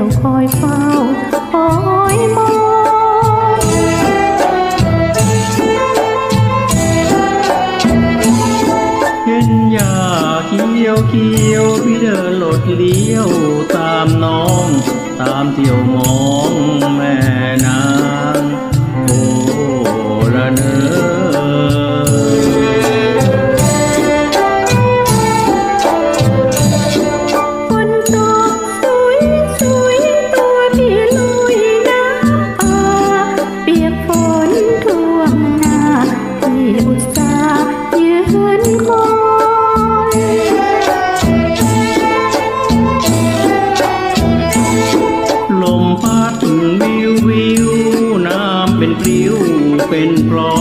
เที่ยวคอยเฝ้าคอยมองเห็นยาเขียวเขียวพี่เดินหลดเลี้ยว ตามน้อง ตามเที่ยวมอง เป็นกลอ